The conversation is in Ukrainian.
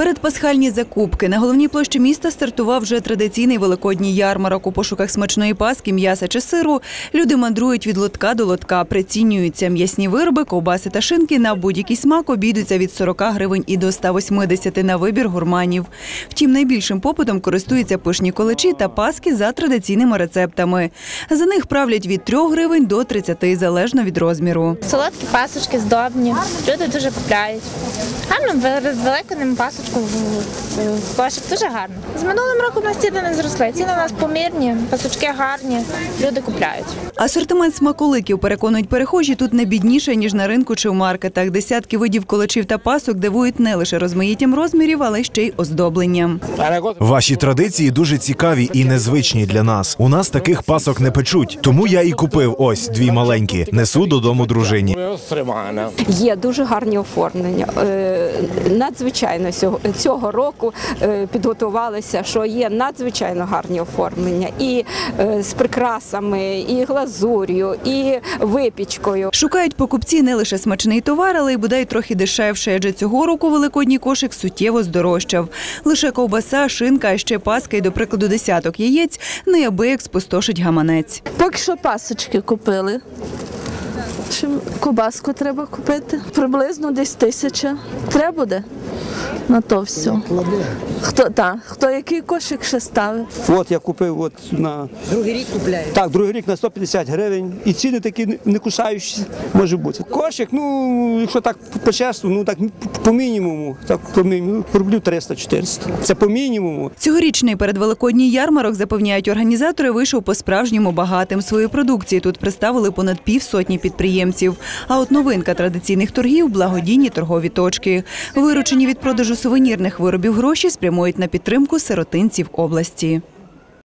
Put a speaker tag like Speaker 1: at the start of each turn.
Speaker 1: Передпасхальні закупки на головній площі міста стартував вже традиційний великодній ярмарок. У пошуках смачної паски, м'яса чи сиру люди мандрують від лотка до лотка, прицінюються м'ясні вироби, ковбаси та шинки на будь-який смак обійдуться від 40 гривень і до 180 на вибір гурманів. Втім, найбільшим попитом користуються пишні колечі та паски за традиційними рецептами. За них правлять від 3 гривень до 30, залежно від розміру.
Speaker 2: Солодкі пасочки здобні. Люди дуже купляють. Гарно перед великим пасочку в, в- в кошик дуже гарно. З минулим роком у нас ціни не зросли. Ціни у нас помірні, пасочки гарні. Люди купляють.
Speaker 1: Асортимент смаколиків, переконують перехожі, тут не бідніше, ніж на ринку чи в маркетах. Десятки видів колочів та пасок дивують не лише розмаїттям розмірів, але ще й оздобленням.
Speaker 3: Ваші традиції дуже цікаві і незвичні для нас. У нас таких пасок не печуть, тому я і купив ось дві маленькі. Несу додому дружині.
Speaker 4: Є дуже гарні оформлення. Е, Надзвичайно сього- цього року е, підготувалися, що є надзвичайно гарні оформлення і е, з прикрасами, і глазур'ю, і випічкою.
Speaker 1: Шукають покупці не лише смачний товар, але й бодай трохи дешевше, адже цього року великодній кошик суттєво здорожчав. Лише ковбаса, шинка, а ще паска і, до прикладу, десяток яєць неабияк спустошить гаманець.
Speaker 5: Поки що пасочки купили. Ще кобаску треба купити. Приблизно десь тисяча. Треба буде на то все. Хто, та, хто який кошик ще ставив?
Speaker 6: От я купив от на другий рік купляю. Так, другий рік на 150 гривень. І ціни такі не- кусаючі може бути. Кошик, ну якщо так по чесно, ну так по мінімуму, так по мінімуму, рублів 300-400. Це по мінімуму.
Speaker 1: Цьогорічний передвеликодній ярмарок, запевняють організатори, вийшов по-справжньому багатим. Свою продукцію тут представили понад півсотні підприємців. А от новинка традиційних торгів – благодійні торгові точки. Виручені від продажу сувенірних виробів гроші спрямують на підтримку сиротинців області.